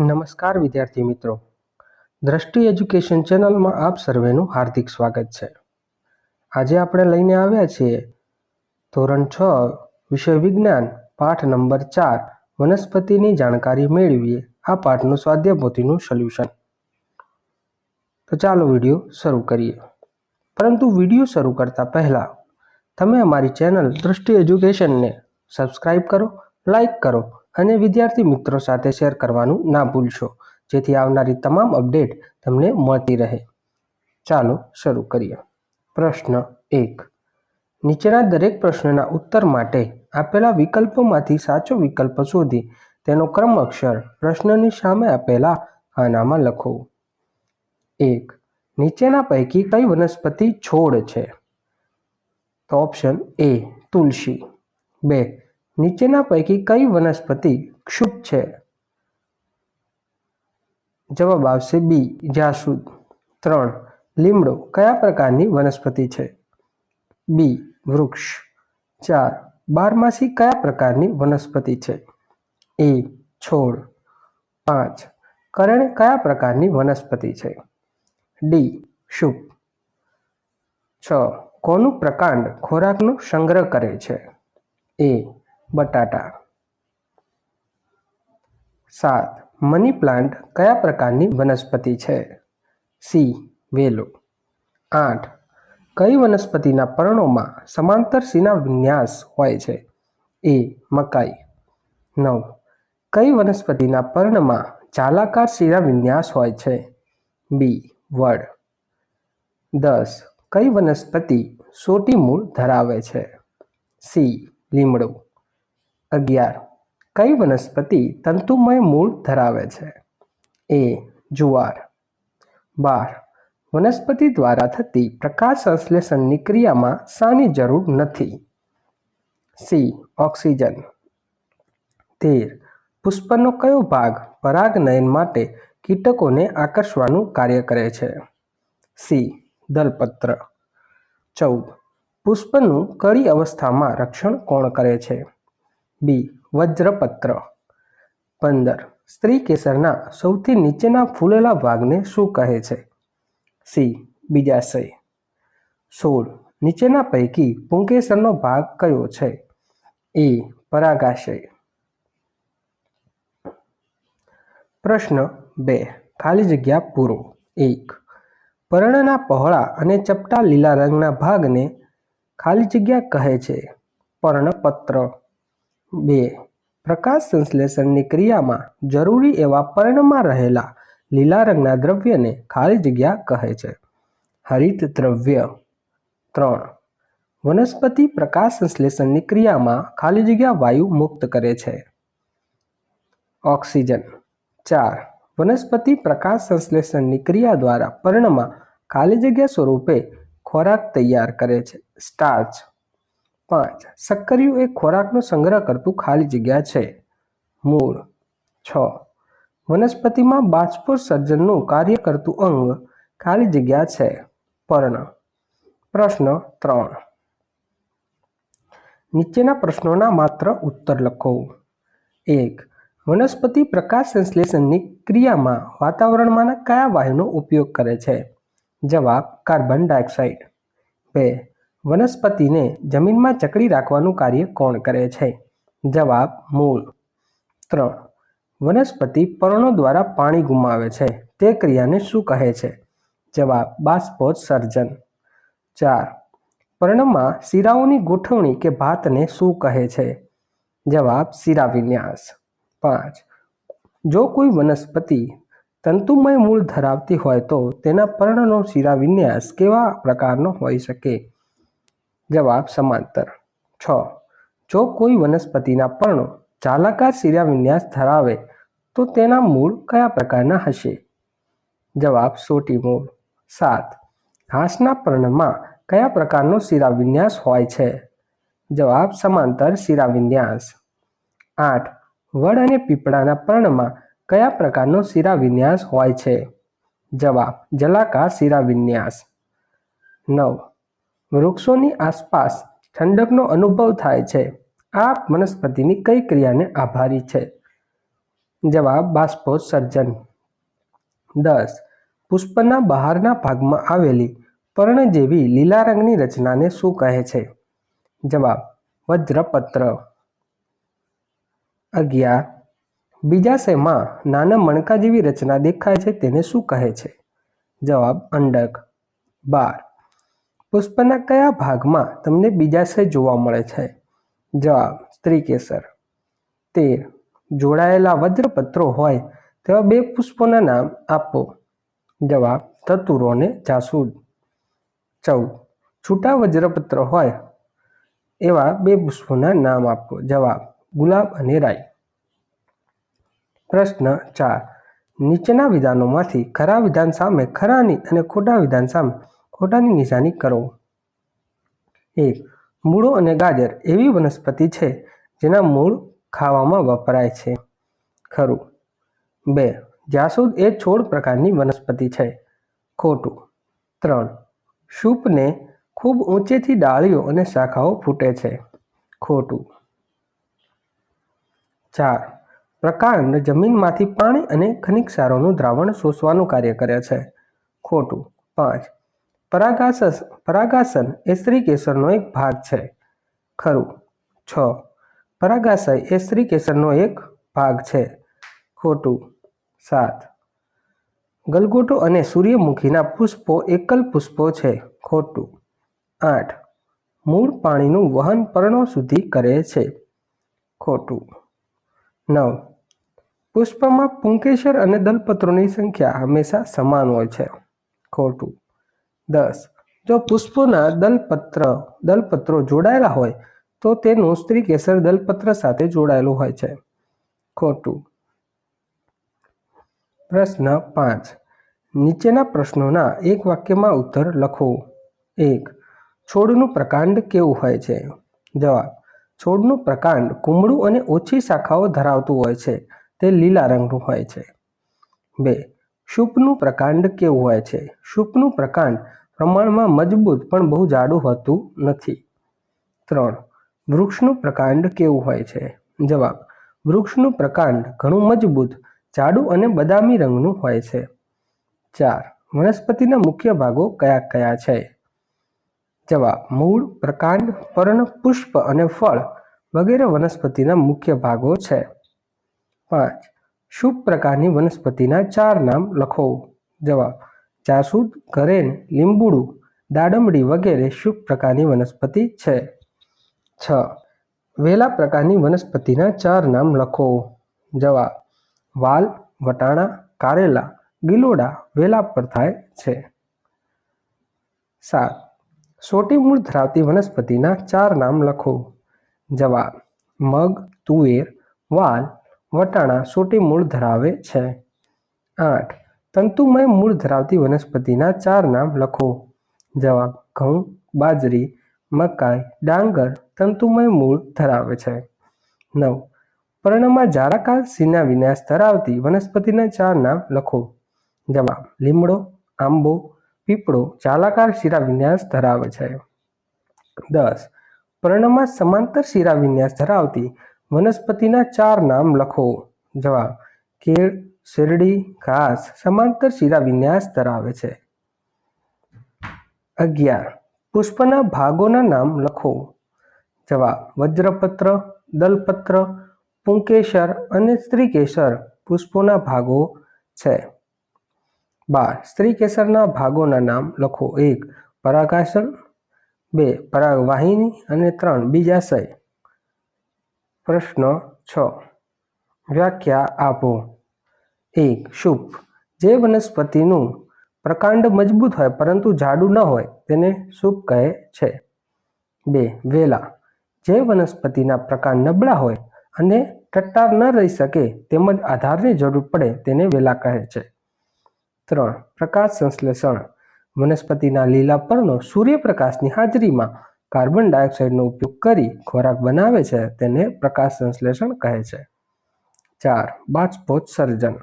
નમસ્કાર વિદ્યાર્થી મિત્રો. દ્રષ્ટિ એજ્યુકેશન ચેનલમાં આપ સર્વેનું હાર્દિક સ્વાગત છે. આજે આપણે લઈને આવ્યા છીએ ધોરણ છ, વિષય વિજ્ઞાન, પાઠ નંબર ચાર, વનસ્પતિની જાણકારી મેળવીએ. આ પાઠનું સ્વાધ્યાયપોથીનું સોલ્યુશન. તો ચાલો વીડિયો શરૂ કરીએ. પરંતુ વીડિયો શરૂ કરતા પહેલાં તમે અમારી ચેનલ દ્રષ્ટિ એજ્યુકેશનને સબસ્ક્રાઈબ કરો લાઈક કરો અને વિદ્યાર્થી મિત્રો સાથે શેર કરવાનું ના ભૂલશો. જેથી આવનારી તમામ અપડેટ તમને મળતી રહે. ચાલો શરૂ કરીએ. પ્રશ્ન એક. નીચેના દરેક પ્રશ્નના ઉત્તર માટે આપેલા વિકલ્પોમાંથી સાચો વિકલ્પ શોધી તેનો ક્રમ અક્ષર પ્રશ્નની સામે આપેલા ખાનામાં લખો. એક. નીચેના પૈકી કઈ વનસ્પતિ છોડ છે? તો ઓપ્શન એ તુલસી. બે. નીચેના પૈકી કઈ વનસ્પતિ ક્ષુપ છે? જવાબ આવશે બી, જાસૂદ. ત્રણ, લીમડો કયા પ્રકારની વનસ્પતિ છે? બી, વૃક્ષ. ચાર, બારમાસી કયા પ્રકારની વનસ્પતિ છે? એ, છોડ. પાંચ, કરણ કયા પ્રકારની વનસ્પતિ છે? ડી, શુપ. છ, કોનું પ્રકાંડ ખોરાકનો સંગ્રહ કરે છે? એ બટાટા. સાત, મની પ્લાન્ટ કયા પ્રકારની વનસ્પતિ છે? સી, વેલો. આઠ, કઈ વનસ્પતિના પર્ણોમાં સમાંતર સીના વિન્યાસ હોય છે? એ, મકાઈ. નવ, કઈ વનસ્પતિના પર્ણમાં જાલાકાર શિરા વિન્યાસ હોય છે? બી, વડ. દસ, કઈ વનસ્પતિ સોટી મૂળ ધરાવે છે? સી, લીમડો. અગિયાર. કઈ વનસ્પતિ તંતુમય મૂળ ધરાવે છે? એ જુવાર. બાર. વનસ્પતિ દ્વારા થતી પ્રકાશ સંશ્લેષણની ક્રિયામાં શાની જરૂર નથી. સી. ઓક્સિજન. તેર. પુષ્પનો કયો ભાગ પરાગનયન માટે કીટકોને આકર્ષવાનું કાર્ય કરે છે? સી. દલપત્ર. ચૌદ. પુષ્પનું કડી અવસ્થામાં રક્ષણ કોણ કરે છે? બી. વજ્રપત્ર. પંદર. સ્ત્રી કેસરના સૌથી નીચેના ફૂલેલા ભાગને શું કહે છે? સી. બીજાશય સોળ. નીચેના પૈકી પુંકેસરનો ભાગ કયો છે? એ. પરાગાશય. પ્રશ્ન બે. ખાલી જગ્યા પૂરો. એક. પર્ણના પહોળા અને ચપટા લીલા રંગના ભાગને ખાલી જગ્યા કહે છે. પર્ણપત્ર. બે, પ્રકાશ સંશ્લેષણની ક્રિયામાં જરૂરી એવા પર્ણમાં રહેલા લીલા રંગના દ્રવ્યને ખાલી જગ્યા કહે છે. હરિત દ્રવ્ય. ત્રણ, વનસ્પતિ પ્રકાશ સંશ્લેષણની ક્રિયામાં ખાલી જગ્યા વાયુ મુક્ત કરે છે. ઓક્સિજન. ચાર, વનસ્પતિ પ્રકાશ સંશ્લેષણની ક્રિયા દ્વારા પર્ણમાં ખાલી જગ્યા સ્વરૂપે ખોરાક તૈયાર કરે છે. સ્ટાર્ચ. પાંચ. સક્કરિયું એ ખોરાકનો સંગ્રહ કરતું ખાલી જગ્યા છે. મૂળ. છ. વનસ્પતિમાં બાષ્પોત્સર્જનનું કાર્ય કરતું અંગ ખાલી જગ્યા છે. પર્ણ. પ્રશ્ન ત્રણ. નીચેના પ્રશ્નોના માત્ર ઉત્તર લખો. એક. વનસ્પતિ પ્રકાશ સંશ્લેષણની ક્રિયામાં વાતાવરણમાંના કયા વાયુનો ઉપયોગ કરે છે? જવાબ, કાર્બન ડાયોક્સાઇડ. બે. વનસ્પતિને જમીનમાં ચકડી રાખવાનું કાર્ય કોણ કરે છે? જવાબ, મૂળ. ત્રણ. વનસ્પતિ પર્ણો દ્વારા પાણી ગુમાવે છે. તે ક્રિયાને શું કહે છે? જવાબ, બાષ્પોત્સર્જન. ચાર. પર્ણમાં શિરાઓની ગોઠવણી કે ભાતને શું કહે છે? જવાબ શિરાવિન્યાસ પાંચ. જો કોઈ વનસ્પતિ તંતુમય મૂળ ધરાવતી હોય તો તેના પર્ણનો શિરાવિન્યાસ કેવા પ્રકારનો હોઈ શકે? જવાબ સમાંતર. છ. જો કોઈ વનસ્પતિના પર્ણો જાલાકાર શિરાવિન્યાસ ધરાવે, તો તેના મૂળ કયા પ્રકારના હશે? જવાબ સોટી મૂળ. સાત. ઘાસના પર્ણમાં કયા પ્રકારનો શિરાવિન્યાસ હોય છે? જવાબ સમાંતર શિરાવિન્યાસ. આઠ. વડ અને પીપળાના પર્ણમાં કયા પ્રકારનો શિરાવિન્યાસ હોય છે? જવાબ જલાકાર શિરાવિન્યાસ. નવ. વૃક્ષોની આસપાસ ઠંડકનો અનુભવ થાય છે. આ વનસ્પતિની કઈ ક્રિયાને આભારી છે? જવાબ, બાષ્પોત્સર્જન. દસ, પુષ્પના બહારના ભાગમાં આવેલી પર્ણ જેવી લીલા રંગની રચનાને શું કહે છે? જવાબ, વજ્રપત્ર. અગિયાર, બીજા શેમાં નાના મણકા જેવી રચના દેખાય છે તેને શું કહે છે? જવાબ, અંડક. બાર પુષ્પના કયા ભાગમાં તમને બીજાશય જોવા મળે છે? જવાબ, સ્ત્રીકેસર. તેર. જોડાયેલા વજ્રપત્રો હોય તેવા બે પુષ્પોના નામ આપો. જવાબ ધતુરો અને જાસૂદ. ચૌદ. છૂટા વજ્રપત્ર હોય એવા બે પુષ્પોના નામ આપો. જવાબ, ગુલાબ અને રાઈ. પ્રશ્ન ચાર. નીચેના વિધાનોમાંથી ખરા વિધાન સામે ખરાની અને ખોટા વિધાન સામે ખોટાની નિશાની કરો. એક, મૂળો અને ગાજર એવી વનસ્પતિ છે જેના મૂળ ખાવામાં વપરાય છે. ખરું. બે, જાસૂદ એ છોડ પ્રકારની વનસ્પતિ છે. ખોટું. ત્રણ સૂપને ખૂબ ઊંચેથી ડાળીઓ અને શાખાઓ ફૂટે છે. ખોટું. ચાર, પ્રકાંડ જમીનમાંથી પાણી અને ખનિજ ક્ષારોનું દ્રાવણ શોષવાનું કાર્ય કરે છે. ખોટું. પાંચ પરાગાસસ, પરાગાસન એ સ્ત્રી કેસરનો એક ભાગ છે. ખરું. છ. પરાગાશય એ સ્ત્રી કેસરનો એક ભાગ છે. ખોટું. સાત. ગલગોટો અને સૂર્યમુખીના પુષ્પો એકલ પુષ્પો છે. ખોટું. આઠ. મૂળ પાણીનું વહન પર્ણો સુધી કરે છે. ખોટું. નવ. પુષ્પમાં પુંકેસર અને દલપત્રોની સંખ્યા હંમેશા સમાન હોય છે. ખોટું. દસ. જો પુષ્પોના દલપત્ર, દલપત્રો જોડાયેલા હોય, તો તેનું સ્ત્રી કેસર દલપત્ર સાથે જોડાયેલું હોય છે. ખોટું. પ્રશ્ન પાંચ. નીચેના પ્રશ્નોના એક વાક્યમાં ઉત્તર લખો. એક. છોડનું પ્રકાંડ કેવું હોય છે? જવાબ. છોડનું પ્રકાંડ કુમળું અને ઓછી શાખાઓ ધરાવતું હોય છે. તે લીલા રંગનું હોય છે. બે. શુપનું પ્રકાંડ કેવું હોય છે? શુપનું પ્રકાંડ પ્રમાણમાં મજબૂત પણ બહુ જાડું હોતું નથી. ત્રણ, વૃક્ષનું પ્રકાંડ કેવું હોય છે? જવાબ, વૃક્ષનું પ્રકાંડ ઘણું મજબૂત, જાડું અને બદામી રંગનું હોય છે. ચાર, વનસ્પતિના મુખ્ય ભાગો કયા કયા છે? જવાબ, મૂળ, પ્રકાંડ, પર્ણ, પુષ્પ અને ફળ વગેરે વનસ્પતિના મુખ્ય ભાગો છે. પાંચ, શુભ પ્રકારની વનસ્પતિના ચાર નામ લખો. જવાબ જાસૂદ ઘરેન, લીંબુડું, દાડમડી વગેરે શુભ પ્રકારની વનસ્પતિ છે. છ. વેલા પ્રકારની વનસ્પતિના ચાર નામ લખો. જવાબ. વાલ, વટાણા, કારેલા, ગિલોડા વેલા પર થાય છે. સાત. સોટી મૂળ ધરાવતી વનસ્પતિના ચાર નામ લખો. જવાબ. મગ, તુવેર, વાલ, વટાણા સોટી મૂળ ધરાવે છે. આઠ. તંતુમય મૂળ ધરાવતી વનસ્પતિના ચાર નામ લખો. જવાબ, ઘઉં, બાજરી, મકાઈ, ડાંગર તંતુમય મૂળ ધરાવે છે. નવ, પર્ણમાં જાળાકાર સિના વિન્યાસ ધરાવતી વનસ્પતિના ચાર નામ લખો. જવાબ, લીમડો, આંબો, પીપળો જાલાકાર શિરા વિન્યાસ ધરાવે છે. દસ, પર્ણમાં સમાંતર શિરા વિન્યાસ ધરાવતી વનસ્પતિના ચાર નામ લખો. જવાબ, કેળ શેરડી ઘાસ સમાંતર શિરા વિન્યાસ ધરાવે છે. અગિયાર, પુષ્પના ભાગોના નામ લખો. જવાબ, વજ્રપત્ર, દલપત્ર પુંકેસર અને સ્ત્રીકેસર પુષ્પોના ભાગો છે. બાર સ્ત્રીકેસરના ભાગોના નામ લખો. એક, પરાગાસન. બે, પરાગવાહિની. અને ત્રણ, બીજાશય. પ્રશ્ન છ. વ્યાખ્યા આપો. એક શુભ. જે વનસ્પતિનું પ્રકાંડ મજબૂત હોય, પરંતુ જાડું ન હોય, તેને શુભ કહે છે. બે, વેલા. જે વનસ્પતિના પ્રકાંડ નબળા હોય અને ટટ્ટાર ન રહી શકે, તેમજ આધારની જરૂર પડે, તેને વેલા કહે છે. ત્રણ, પ્રકાશ સંશ્લેષણ. વનસ્પતિના લીલા પર્ણો સૂર્યપ્રકાશની હાજરીમાં કાર્બન ડાયોક્સાઇડનો ઉપયોગ કરી ખોરાક બનાવે છે, તેને પ્રકાશ સંશ્લેષણ કહે છે. ચાર, બાષ્પોત્સર્જન.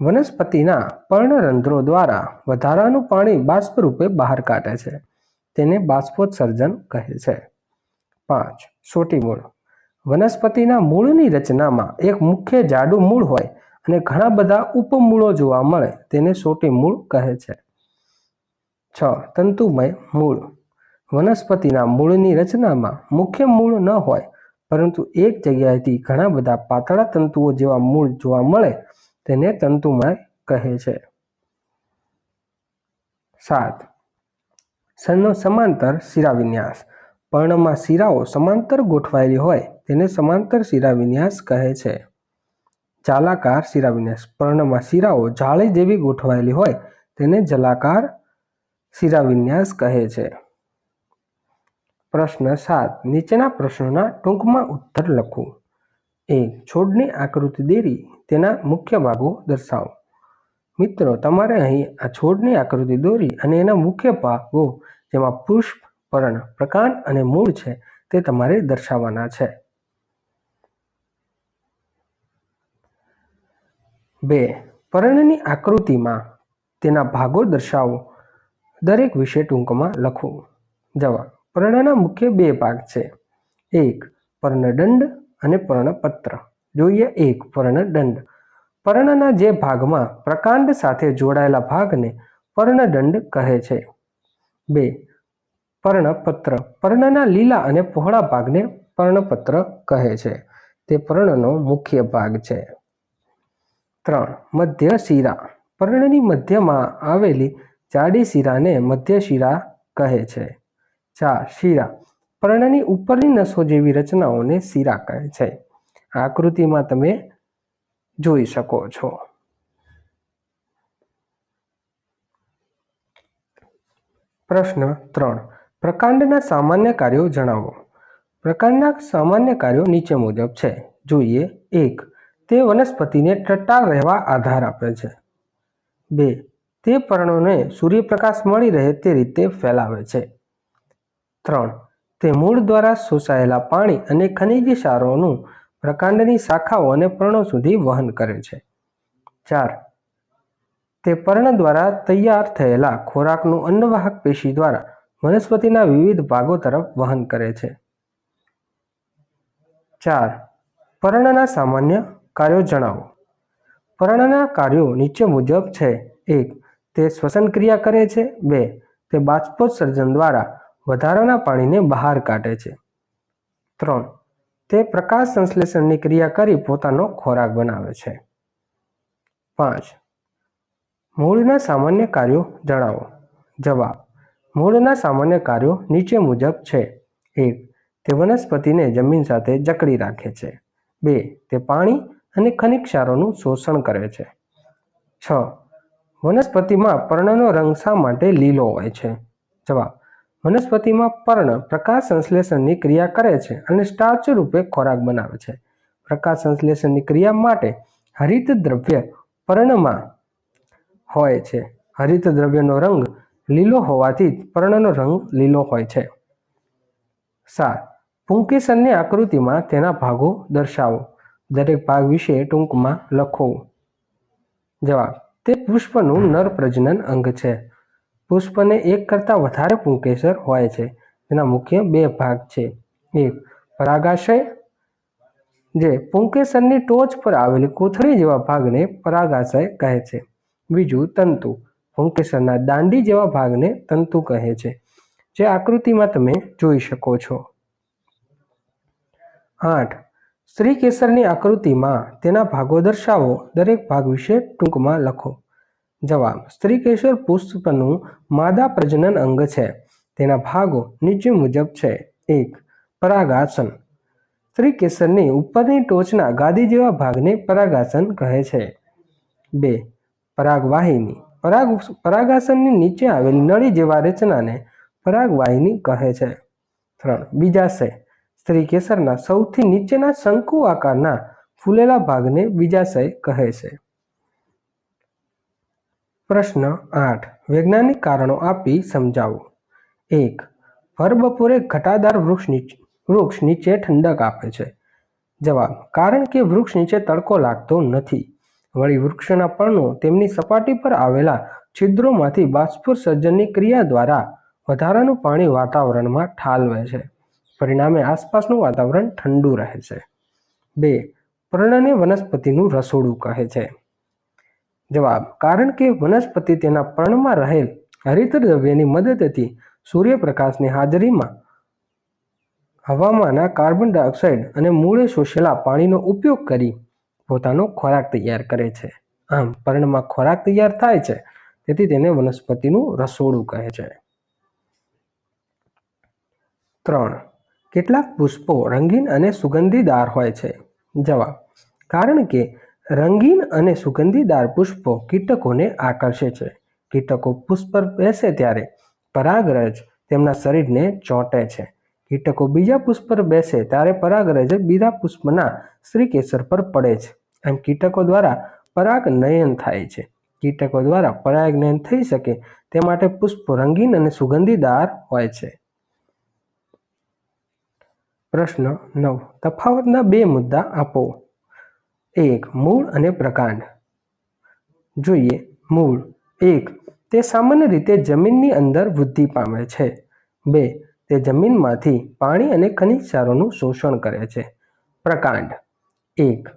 વનસ્પતિના પર્ણરંધ્રો દ્વારા વધારાનું પાણી બાષ્પ રૂપે બહાર કાઢે છે. તેને બાષ્પોત્સર્જન કહે છે. પાંચ, સોટી મૂળ. વનસ્પતિના મૂળની રચનામાં એક મુખ્ય જાડું મૂળ હોય અને ઘણા બધા ઉપમૂળો જોવા મળે તેને સોટી મૂળ કહે છે. છ, તંતુમય મૂળ. વનસ્પતિના મૂળની રચનામાં મુખ્ય મૂળ ન હોય, પરંતુ એક જગ્યાએથી ઘણા બધા પાતળા તંતુઓ જેવા મૂળ જોવા મળે તેને તંતુમય કહે છે. સાત. સનનો સમાંતર શિરા વિન્યાસ પર્ણમાં શિરાઓ સમાંતર ગોઠવાયેલી હોય તેને સમાંતર શિરાવિન્યાસ કહે છે. જાલાકાર શિરાવિન્યાસ. પર્ણમાં શિરાઓ જાળી જેવી ગોઠવાયેલી હોય તેને જલાકાર શિરા વિન્યાસ કહે છે. પ્રશ્ન સાત. નીચેના પ્રશ્નોના ટૂંકમાં ઉત્તર લખો. એક. છોડની આકૃતિ દોરી તેના મુખ્ય ભાગો દર્શાવો. મિત્રો, તમારે અહીં આ છોડની આકૃતિ દોરી અને એના મુખ્ય ભાગો, જેમાં પુષ્પ, પર્ણ, પ્રકાંડ અને મૂળ છે, તે તમારે દર્શાવવાના છે. બે, પર્ણની આકૃતિમાં તેના ભાગો દર્શાવો. દરેક વિશે ટૂંકમાં લખો. જવાબ, પર્ણના મુખ્ય બે ભાગ છે. એક, પર્ણદંડ અને પર્ણપત્ર. જોઈએ એક પર્ણદંડ પર્ણના જે ભાગમાં પ્રકાંડ સાથે જોડાયેલા ભાગને પર્ણદંડ કહે છે. બે, પર્ણપત્ર. પર્ણના લીલા અને પહોળા ભાગને પર્ણપત્ર કહે છે. તે પર્ણનો મુખ્ય ભાગ છે. ત્રણ, મધ્ય શિરા. પર્ણની મધ્યમાં આવેલી જાડી શિરાને મધ્ય શિરા કહે છે. ચાર, શિરા. પર્ણની ઉપરની નસો જેવી રચનાઓને શિરા કહે છે. આકૃતિમાં તમે જોઈ શકો છો. પ્રશ્ન ત્રણ. પ્રકાંડના સામાન્ય કાર્યો જણાવો. પ્રકાંડના સામાન્ય કાર્યો નીચે મુજબ છે. જોઈએ, એક, તે વનસ્પતિને ટટ્ટાર રહેવા આધાર આપે છે. બે, તે પર્ણોને સૂર્યપ્રકાશ મળી રહે તે રીતે ફેલાવે છે. ત્રણ, તે મૂળ દ્વારા શોષાયેલા પાણી અને ખનિજ ક્ષારોનું પ્રકાંડની શાખાઓ અને પર્ણો સુધી વહન કરે છે. ચાર. તે પર્ણ દ્વારા તૈયાર થયેલા ખોરાકનું અન્નવાહક પેશી દ્વારા વનસ્પતિના વિવિધ ભાગો તરફ વહન કરે છે. ચાર. પર્ણના સામાન્ય કાર્યો જણાવો. પર્ણના કાર્યો નીચે મુજબ છે. એક. તે શ્વસન ક્રિયા કરે છે. બે. તે બાષ્પોત્સર્જન દ્વારા વધારાના પાણીને બહાર કાઢે છે. ત્રણ. તે પ્રકાશ સંશ્લેષણની ક્રિયા કરી પોતાનો ખોરાક બનાવે છે. પાંચ. મૂળના સામાન્ય કાર્યો જણાવો. જવાબ. મૂળના સામાન્ય કાર્યો નીચે મુજબ છે. એક. તે વનસ્પતિને જમીન સાથે જકડી રાખે છે. બે. તે પાણી અને ખનિજ ક્ષારોનું શોષણ કરે છે. છ. વનસ્પતિમાં પર્ણનો રંગ શા માટે લીલો હોય છે? જવાબ. વનસ્પતિમાં પર્ણ પ્રકાશ સંશ્લેષણની ક્રિયા કરે છે અને સ્ટાર્ચ રૂપે ખોરાક બનાવે છે. પ્રકાશ સંશ્લેષણની ક્રિયા માટે હરિત દ્રવ્ય પર્ણમાં હોય છે. હરિત દ્રવ્યનો રંગ લીલો હોવાથી પર્ણનો રંગ લીલો હોય છે. સાત પુંકેસરની આકૃતિમાં તેના ભાગો દર્શાવો. દરેક ભાગ વિશે ટૂંકમાં લખો. જવાબ, તે પુષ્પનું નર પ્રજનન અંગ છે. પુષ્પને એક કરતાં વધારે પુંકેસર હોય છે. તેના મુખ્ય બે ભાગ છે. એક, પરાગાશય, જે પુંકેસરની ટોચ પર આવેલી કોથળી જેવા ભાગને પરાગાશય કહે છે. બીજું, તંતુ, પુંકેસરના દાંડી જેવા ભાગને તંતુ કહે છે. જે આકૃતિમાં તમે જોઈ શકો છો. આઠ શ્રી કેસરની આકૃતિમાં તેના ભાગો દર્શાવો. દરેક ભાગ વિશે ટૂંકમાં લખો. જવાબ સ્ત્રી કેસર પુષ્પનું માદા પ્રજનન અંગ છે. તેના ભાગો નીચે મુજબ છે. એક, પરાગાસન. સ્ત્રી કેસરની ઉપરની ટોચના ગાદી જેવા ભાગને પરાગાસન કહે છે. બે, પરાગવાહિની. પરાગ, પરાગાસનની નીચે આવેલી નળી જેવા રચનાને પરાગવાહિની કહે છે. ત્રણ બીજાશય સ્ત્રી કેસરના સૌથી નીચેના શંકુ આકારના ફૂલેલા ભાગને બીજાશય કહે છે. પ્રશ્ન આઠ. વૈજ્ઞાનિક કારણો આપી સમજાવો. એક ભરબપોરે ઘટાદાર વૃક્ષ નીચે વૃક્ષ નીચે ઠંડક આપે છે. જવાબ, કારણ કે વૃક્ષ નીચે તડકો લાગતો નથી. વળી વૃક્ષના પર્ણો તેમની સપાટી પર આવેલા છિદ્રોમાંથી બાષ્પોત્સર્જનની ક્રિયા દ્વારા વધારાનું પાણી વાતાવરણમાં ઠાલવે છે. પરિણામે આસપાસનું વાતાવરણ ઠંડુ રહે છે. બે, પર્ણને વનસ્પતિનું રસોડું કહે છે. જવાબ, કારણ કે વનસ્પતિ તેના પર્ણમાં રહેલ હરિતદ્રવ્યની મદદથી સૂર્યપ્રકાશની હાજરીમાં હવામાંના કાર્બન ડાયોક્સાઇડ અને મૂળે શોષેલા પાણીનો ઉપયોગ કરી પોતાનો ખોરાક તૈયાર કરે છે. આમ, પર્ણમાં ખોરાક તૈયાર થાય છે, તેથી તેને વનસ્પતિનું રસોડું કહે છે. ત્રણ, કેટલાક પુષ્પો રંગીન અને સુગંધીદાર હોય છે. જવાબ, કારણ કે રંગીન અને સુગંધીદાર પુષ્પો કીટકોને આકર્ષે છે. કીટકો પુષ્પ પર બેસે ત્યારે પરાગરજ તેમના શરીરને ચોંટે છે. કીટકો બીજા પુષ્પ પર બેસે ત્યારે પરાગરજ બીજા પુષ્પના શ્રીકેસર પર પડે છે એમ કીટકો દ્વારા પરાગનયન થાય છે. કીટકો દ્વારા પરાગનયન થઈ શકે તે માટે પુષ્પો રંગીન અને સુગંધીદાર હોય છે. પ્રશ્ન નવ. તફાવતના બે મુદ્દા આપો. એક મૂળ અને પ્રકાંડ. જોઈએ, મૂળ, એક, તે સામાન્ય રીતે જમીનની અંદર વૃદ્ધિ પામે છે. બે, તે જમીનમાંથી પાણી અને ખનિજ સારોનું શોષણ કરે છે. પ્રકાંડ. એક,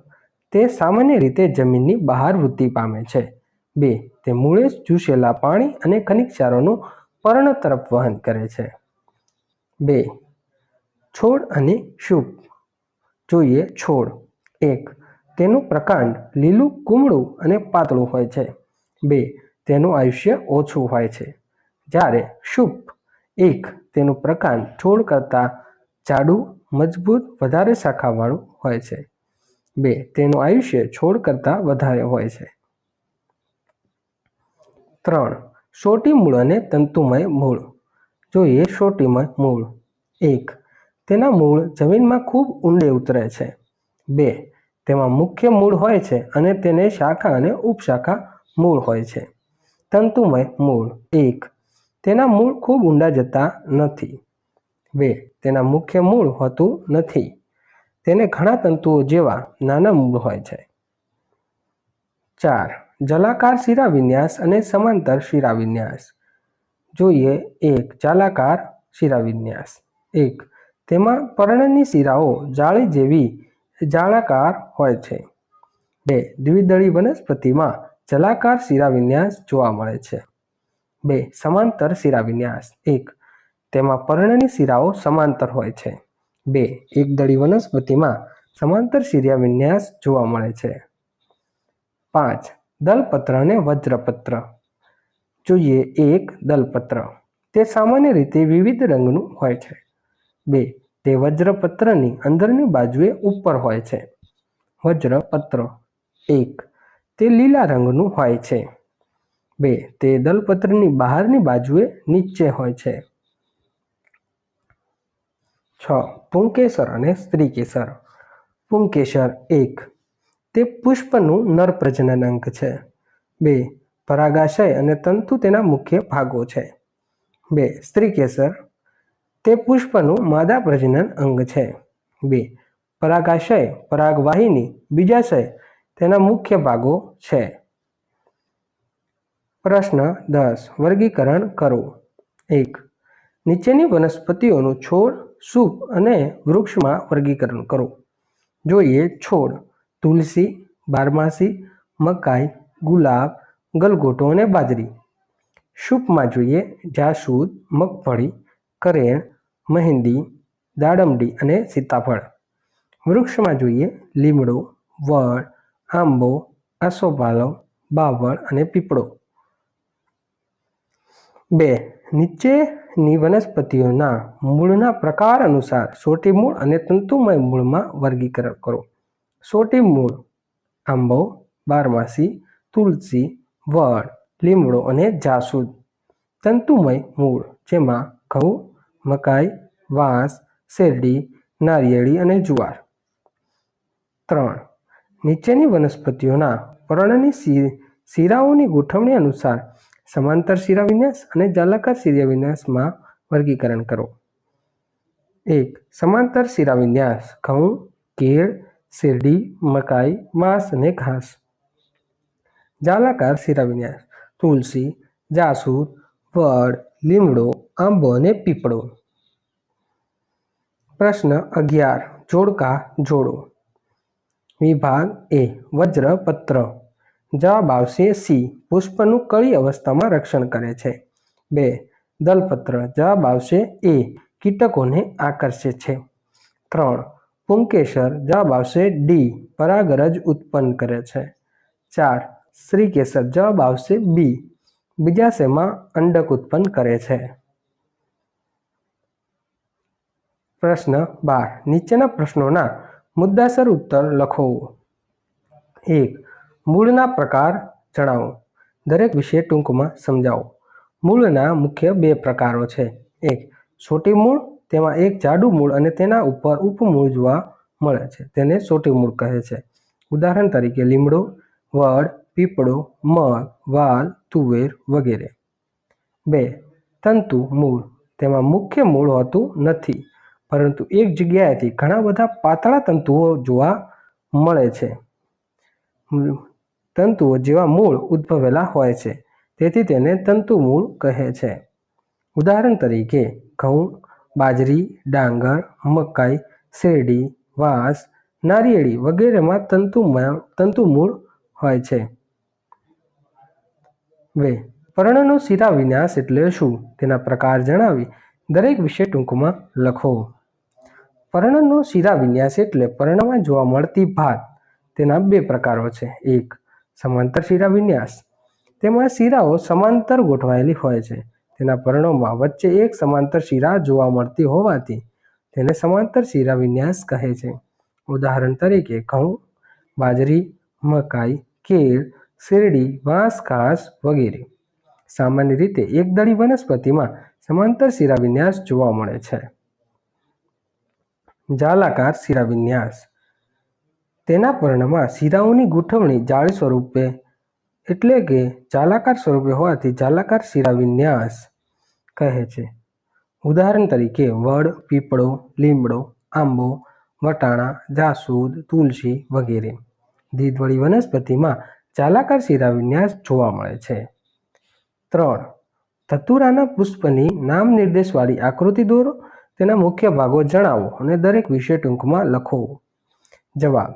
તે સામાન્ય રીતે જમીનની બહાર વૃદ્ધિ પામે છે. બે, તે મૂળે ચૂસેલા પાણી અને ખનિજ સારોનું પર્ણ તરફ વહન કરે છે. બે, છોડ અને શુપ. જોઈએ, છોડ. એક તેનું પ્રકાંડ લીલું, કુમળું અને પાતળું હોય છે. બે, તેનું આયુષ્ય ઓછું હોય છે. જ્યારે શુભ, એક, તેનું પ્રકાંડ છોડ કરતાં જાડું, મજબૂત, વધારે શાખાવાળું હોય છે. બે, તેનું આયુષ્ય છોડ કરતાં વધારે હોય છે. ત્રણ, સોટી મૂળ અને તંતુમય મૂળ. જોઈએ સોટીમય મૂળ. એક, તેના મૂળ જમીનમાં ખૂબ ઊંડે ઉતરે છે. બે તેમાં મુખ્ય મૂળ હોય છે અને તેને શાખા અને ઉપશાખા મૂળ હોય છે. તંતુમય મૂળ એક. તેના મૂળ ખૂબ ઊંડા જતા નથી. બે. તેના મુખ્ય મૂળ હોતું નથી. તેને ઘણા તંતુઓ જેવા નાના મૂળ હોય છે. ચાર. જલાકાર શિરાવિન્યાસ અને સમાંતર શિરાવિન્યાસ. જોઈએ એક. જાલાકાર શિરાવિન્યાસ. એક. તેમાં પર્ણની શિરાઓ જાળી જેવી જાળાકાર હોય છે. બે, દ્વિદળી વનસ્પતિમાં જલાકાર શિરાવિન્યાસ જોવા મળે છે. બે, સમાંતર શિરાવિન્યાસ એક, તેમાં પર્ણની શિરાઓ સમાંતર હોય છે. બે, એકદળી વનસ્પતિમાં સમાંતર શિરાવિન્યાસ જોવા મળે છે. પાંચ, દલપત્ર અને વજ્રપત્ર. જોઈએ એક દલપત્ર. તે સામાન્ય રીતે વિવિધ રંગનું હોય છે. બે તે વજ્રપત્રની અંદરની બાજુએ ઉપર હોય છે. વજ્રપત્ર એક, તે લીલા રંગનું હોય છે. બે, તે દલપત્રની બહારની બાજુએ નીચે હોય છે. છ, પુંકેસર અને સ્ત્રીકેસર. પુંકેસર એક, તે પુષ્પનું નર પ્રજનન અંગ છે. બે, પરાગાશય અને તંતુ તેના મુખ્ય ભાગો છે. બે, સ્ત્રીકેસર તે પુષ્પનું માદા પ્રજનન અંગ છે. બે. પરાગાશય, પરાગવાહિની બીજાશય તેના મુખ્ય ભાગો છે. પ્રશ્ન દસ. વર્ગીકરણ કરો. એક. નીચેની વનસ્પતિઓનું છોડ, સૂપ અને વૃક્ષમાં વર્ગીકરણ કરો. જોઈએ છોડ. તુલસી, બારમાસી, મકાઈ, ગુલાબ, ગલગોટો અને બાજરી. સૂપમાં જોઈએ જાસૂદ, મગફળી, કરેણ મહેંદી, દાડમડી અને સીતાફળ. વૃક્ષમાં જોઈએ લીમડો, વડ, આંબો, આસોપાલવ, બાવળ અને પીપળો. બે. નીચેની વનસ્પતિઓના મૂળના પ્રકાર અનુસાર સોટી મૂળ અને તંતુમય મૂળમાં વર્ગીકરણ કરો. સોટી મૂળ, આંબો, બારમાસી, તુલસી, વડ, લીમડો અને જાસૂદ. તંતુમય મૂળ, જેમાં ઘઉં મકાઈ, વાંસ, શેરડી, નારિયેળી અને જુવાર. ત્રણ. નીચેની વનસ્પતિઓના પર્ણની શિરાઓની ગોઠવણી અનુસાર સમાંતર શિરાવિન્યાસ અને જાલાકાર શિરાવિન્યાસમાં વર્ગીકરણ કરો. એક. સમાંતર શિરાવિન્યાસ ઘઉં, કેળ, શેરડી, મકાઈ માંસ અને ઘાસ. જાલાકાર શિરાવિન્યાસ તુલસી, જાસૂદ, વડ, લીમડો આંબો અને પીપળો. પ્રશ્ન અગિયાર. જોડકા જોડો. વિભાગ એ. વજ્રપત્ર. જવાબ આવશે સી. પુષ્પનું કળી અવસ્થામાં રક્ષણ કરે છે. બે. દલપત્ર. જવાબ આવશે એ. કીટકોને આકર્ષે છે. ત્રણ. પુંકેસર જવાબ આવશે ડી. પરાગરજ ઉત્પન્ન કરે છે. ચાર. શ્રીકેસર. જવાબ આવશે બી. બીજાશયમાં અંડક ઉત્પન્ન કરે છે. પ્રશ્ન બાર. નીચેના પ્રશ્નોના મુદ્દાસર ઉત્તર લખો. એક. મૂળના પ્રકાર જણાવો. દરેક વિશે ટૂંકમાં સમજાવો. મૂળના મુખ્ય બે પ્રકારો છે. એક, સોટી મૂળ, તેમાં એક જાડું મૂળ અને તેના ઉપર ઉપમૂળ જોવા મળે છે. તેને સોટી મૂળ કહે છે. ઉદાહરણ તરીકે, લીમડો, વડ, પીપળો, મગ, વાલ, તુવેર વગેરે. બે, તંતુ મૂળ, તેમાં મુખ્ય મૂળ હોતું નથી. પરંતુ એક જગ્યાએથી ઘણા બધા પાતળા તંતુઓ જોવા મળે છે. તંતુઓ જેવા મૂળ ઉદ્ભવેલા હોય છે, તેથી તેને તંતુ મૂળ કહે છે. ઉદાહરણ તરીકે, ઘઉં, બાજરી, ડાંગર, મકાઈ, શેરડી, વાંસ, નારિયેળી વગેરેમાં તંતુ તંતુમૂળ હોય છે. વે, પર્ણનો શિરા વિન્યાસ એટલે શું? તેના પ્રકાર જણાવી દરેક વિશે ટૂંકમાં લખો. પર્ણનો શિરા વિન્યાસ એટલે પર્ણમાં જોવા મળતી ભાત. તેના બે પ્રકારો છે. એક, સમાંતર શિરા વિન્યાસ. તેમાં શિરાઓ સમાંતર ગોઠવાયેલી હોય છે. તેના પર્ણોમાં વચ્ચે એક સમાંતર શિરા જોવા મળતી હોવાથી તેને સમાંતર શિરા વિન્યાસ કહે છે. ઉદાહરણ તરીકે, ઘઉં, બાજરી, મકાઈ, કેળ, શેરડી વાંસ ઘાસ વગેરે. સામાન્ય રીતે એકદળી વનસ્પતિમાં સમાંતર શિરા વિન્યાસ જોવા મળે છે. જાલાકાર શિરાવિન્યાસ. તેના પર્ણમાં શિરાઓની ગોઠવણી જાળ સ્વરૂપે એટલે કે જાલાકાર સ્વરૂપે હોવાથી જાલાકાર શિરાવિન્યાસ કહે છે. ઉદાહરણ તરીકે વડ, પીપળો, લીમડો, આંબો, વટાણા, જાસૂદ, તુલસી વગેરે. દીધવળી વનસ્પતિમાં ચાલાકાર શિરાવિન્યાસ જોવા મળે છે. ત્રણ. ધતુરાના પુષ્પની નામ નિર્દેશવાળી આકૃતિ દોરો. તેના મુખ્ય ભાગો જણાવો અને દરેક વિશે ટૂંકમાં લખો. જવાબ,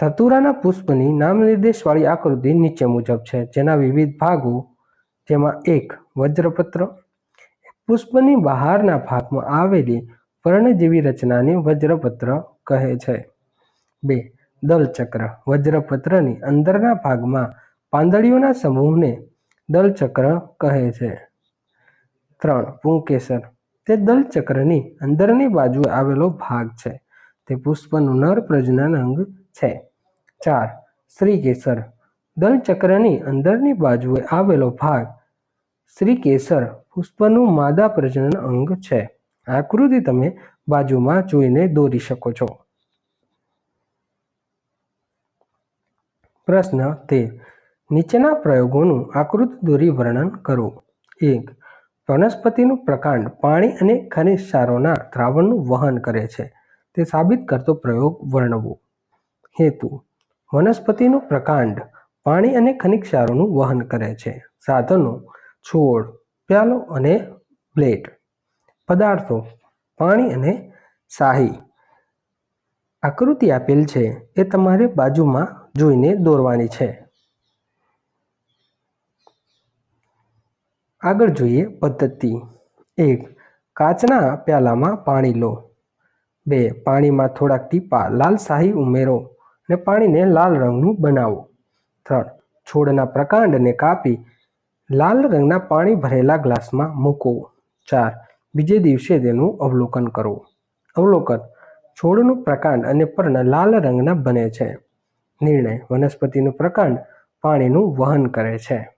ધતુરાના પુષ્પની નામ નિર્દેશવાળી આકૃતિ નીચે મુજબ છે, જેના વિવિધ ભાગો, જેમાં એક વજ્રપત્ર પુષ્પની બહારના ભાગમાં આવેલી પર્ણજીવી રચનાને વજ્રપત્ર કહે છે. બે, દલચક્ર, વજ્રપત્રની અંદરના ભાગમાં પાંદડીઓના સમૂહને દલચક્ર કહે છે. ત્રણ, પુંકેસર તે દલચક્રની અંદરની બાજુએ આવેલો ભાગ છે. તે પુષ્પનું નર પ્રજનન અંગ છે. ચાર, શ્રીકેસર. દલચક્રની અંદરની બાજુએ આવેલો ભાગ શ્રીકેસર પુષ્પનું માદા પ્રજનન અંગ છે. આકૃતિ તમે બાજુમાં જોઈને દોરી શકો છો. પ્રશ્ન તે. નીચેના પ્રયોગોનું આકૃતિ દોરી વર્ણન કરો. એક વનસ્પતિનું પ્રકાંડ પાણી અને ખનિજ ક્ષારોના દ્રાવણનું વહન કરે છે. તે સાબિત કરતો પ્રયોગ વર્ણવો. હેતુ. વનસ્પતિનું પ્રકાંડ પાણી અને ખનિજ ક્ષારોનું વહન કરે છે. સાધનો, છોડ, પ્યાલો અને પ્લેટ પદાર્થો, પાણી અને શાહી. આકૃતિ આપેલ છે. એ તમારે બાજુમાં જોઈને દોરવાની છે. આગળ જોઈએ પદ્ધતિ. એક, કાચના પ્યાલામાં પાણી લો. બે, પાણીમાં થોડાક ટીપા લાલ શાહી ઉમેરો અને પાણીને લાલ રંગનું બનાવો. ત્રણ, છોડના પ્રકાંડને કાપી લાલ રંગના પાણી ભરેલા ગ્લાસમાં મૂકો. ચાર, બીજે દિવસે તેનું અવલોકન કરો. અવલોકન, છોડનું પ્રકાંડ અને પર્ણ લાલ રંગના બને છે. નિર્ણય, વનસ્પતિનું પ્રકાંડ પાણીનું વહન કરે છે.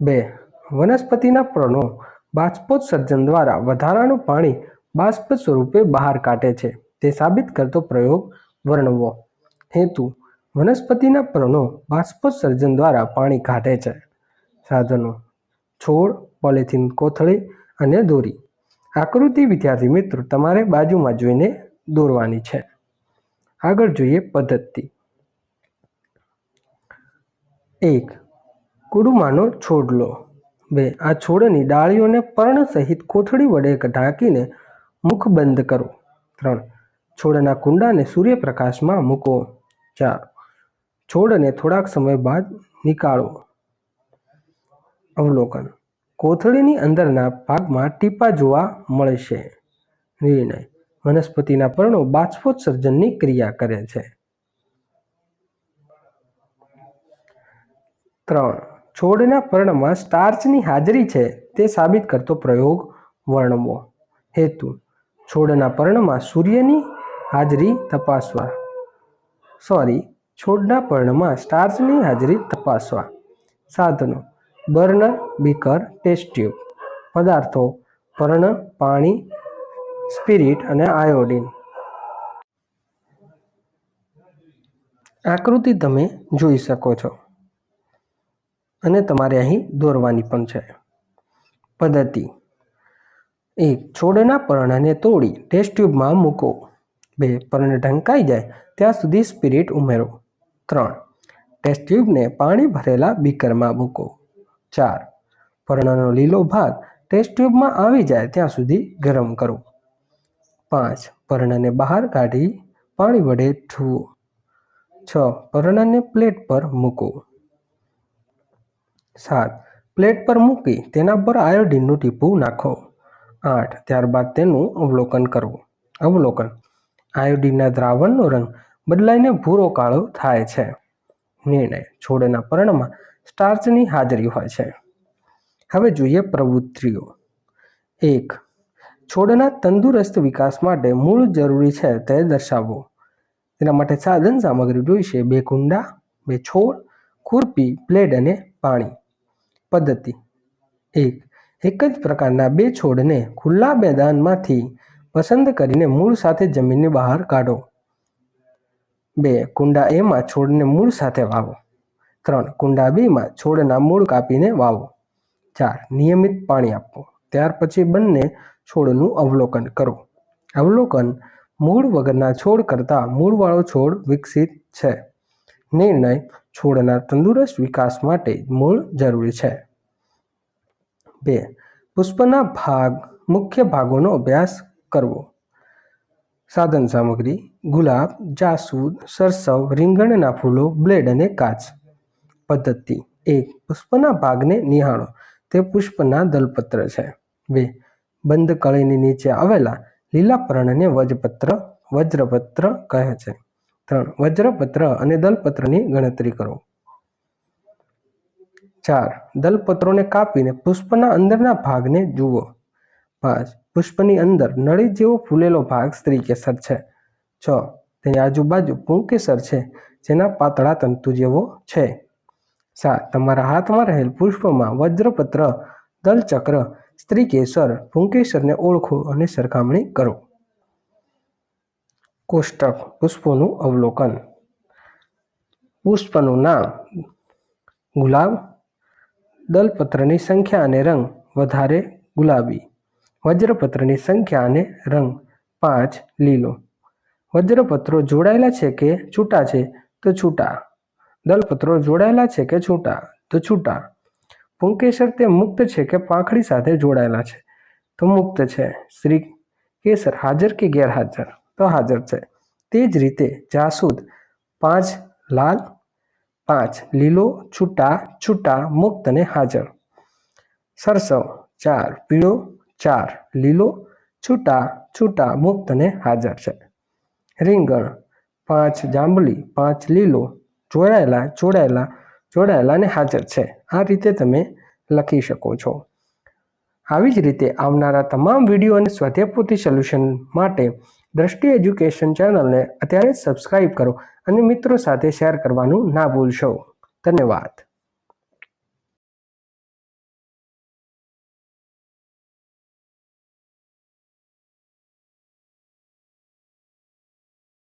બે. વનસ્પતિના પ્રણો બાષ્પોત્સર્જન દ્વારા વધારાનું પાણી બાષ્પ સ્વરૂપે બહાર કાઢે છે. તે સાબિત કરતો પ્રયોગ વર્ણવો. હેતુ. વનસ્પતિના પ્રણો બાષ્પોત્સર્જન દ્વારા પાણી કાઢે છે. સાધનો. છોડ, પોલિથીન કોથળી અને દોરી. આકૃતિ વિદ્યાર્થી મિત્રો તમારે બાજુમાં જોઈને દોરવાની છે. આગળ જોઈએ પદ્ધતિ. એક. કુડુમાનો છોડ લો. બે, આ છોડની ડાળીઓને પર્ણ સહિત કોથળી વડે ઢાંકીને મુખ બંધ કરો. ત્રણ, છોડના કુંડાને સૂર્યપ્રકાશમાં મૂકો. ચાર, છોડને થોડાક સમય બાદ નીકાળો. અવલોકન, કોથળીની અંદરના ભાગમાં ટીપા જોવા મળશે. નિર્ણય, વનસ્પતિના પર્ણો બાષ્પોત્સર્જનની ક્રિયા કરે છે. ત્રણ છોડના પર્ણમાં સ્ટાર્ચની હાજરી છે તે સાબિત કરતો પ્રયોગ વર્ણવો. હેતુ, છોડના પર્ણમાં સૂર્યની હાજરી તપાસવા. સોરી છોડના પર્ણમાં સ્ટાર્ચની હાજરી તપાસવા. સાધનો બર્નર બીકર ટેસ્ટ ટ્યુબ. પદાર્થો, પર્ણ, પાણી, સ્પિરિટ અને આયોડિન. આકૃતિ તમે જોઈ શકો છો. અને તમારે અહીં દોરવાની પણ છે. પદ્ધતિ. એક, છોડના પર્ણને તોડી ટેસ્ટ ટ્યુબમાં મૂકો. બે, પર્ણ ઢંકાઈ જાય ત્યાં સુધી સ્પિરિટ ઉમેરો. ત્રણ ટેસ્ટ ટ્યુબને પાણી ભરેલા બીકરમાં મૂકો. ચાર, પર્ણનો લીલો ભાગ ટેસ્ટ ટ્યુબમાં આવી જાય ત્યાં સુધી ગરમ કરો. પાંચ, પર્ણને બહાર કાઢી પાણી વડે ધુઓ છ, પર્ણને પ્લેટ પર મૂકો. સાત. પ્લેટ પર મૂકી તેના પર આયોડીનનું ટીપું નાખો. આઠ. ત્યારબાદ તેનું અવલોકન કરવું. અવલોકન. આયોડીનના દ્રાવણનો રંગ બદલાઈને ભૂરો કાળો થાય છે. નિર્ણય. છોડના પર્ણમાં સ્ટાર્ચની હાજરી હોય છે. હવે જોઈએ પ્રવૃત્તિઓ. એક. છોડના તંદુરસ્ત વિકાસ માટે મૂળ જરૂરી છે તે દર્શાવો. તેના માટે સાધન સામગ્રી જોઈશે. બે કુંડા, બે છોડ, ખુરપી, પ્લેટ અને પાણી. પદ્ધતિ. એક એક જ પ્રકારના બે છોડને ખુલ્લા મેદાનમાંથી પસંદ કરીને મૂળ સાથે જમીનની બહાર કાઢો. બે, કુંડા એમાં છોડને મૂળ સાથે વાવો. ત્રણ, કુંડા બીમાં છોડના મૂળ કાપીને વાવો. ચાર, નિયમિત પાણી આપો. ત્યાર પછી બંને છોડનું અવલોકન કરો. અવલોકન મૂળ વગરના છોડ કરતાં મૂળવાળો છોડ વિકસિત છે. નિર્ણય છોડના તંદુરસ્ત વિકાસ માટે મૂળ જરૂરી છે. બે, પુષ્પના ભાગ, મુખ્ય ભાગોનો અભ્યાસ કરવો. સાધન સામગ્રી, ગુલાબ, જાસૂદ, સરસવ, રીંગણના ફૂલો, બ્લેડ અને કાચ. પદ્ધતિ, એક, પુષ્પના ભાગને નિહાળો. તે પુષ્પના દલપત્ર છે. બે, બંધ કળીની નીચે આવેલા લીલા પર્ણને વજપત્ર, વજ્રપત્ર કહે છે. ત્રણ. વજ્રપત્ર અને દલપત્રની ગણતરી કરો. ચાર. દલપત્રોને કાપીને પુષ્પના અંદરના ભાગને જુઓ. પાંચ. પુષ્પની અંદર નળી જેવો ફૂલેલો ભાગ સ્ત્રી કેસર છે. છ. તેની આજુબાજુ પુંકેસર છે, જેના પાતળા તંતુ જેવો છે. સાત. તમારા હાથમાં રહેલ પુષ્પમાં વજ્રપત્ર, દલચક્ર, સ્ત્રી કેસર પુંકેસરને ઓળખો અને સરખામણી કરો. કોષ્ટક પુષ્પોનું અવલોકન. પુષ્પનું નામ ગુલાબ, દલપત્રની સંખ્યા અને રંગ વધારે ગુલાબી. વજ્રપત્રની સંખ્યા અને રંગ પાંચ લીલો. વજ્રપત્રો જોડાયેલા છે કે છૂટા છે તો છૂટા. દલપત્રો જોડાયેલા છે કે છૂટા તો છૂટા. પુંકેસર તે મુક્ત છે કે પાંખડી સાથે જોડાયેલા છે તો મુક્ત છે. શ્રી કેસર હાજર કે ગેરહાજર? તો હાજર છે. તે જ રીતે જાસૂદ પાંચ લાલ, પાંચ લીલો, છૂટા છૂટા મુક્ત અને હાજર. સરસવ ચાર પીળો, ચાર લીલો, છૂટા છૂટા મુક્ત અને હાજર છે. રીંગણ પાંચ જાંબલી, પાંચ લીલો, જોડાયેલા જોડાયેલા જોડાયેલા અને હાજર છે. આ રીતે તમે લખી શકો છો. આવી જ રીતે આવનારા તમામ વીડિયો અને સ્વાધ્યાયપોથી સોલ્યુશન માટે દ્રષ્ટિ એજ્યુકેશન ચેનલને અત્યારે જ કરો અને મિત્રો સાથે શેર કરવાનું ના ભૂલશો. ધન્યવાદ.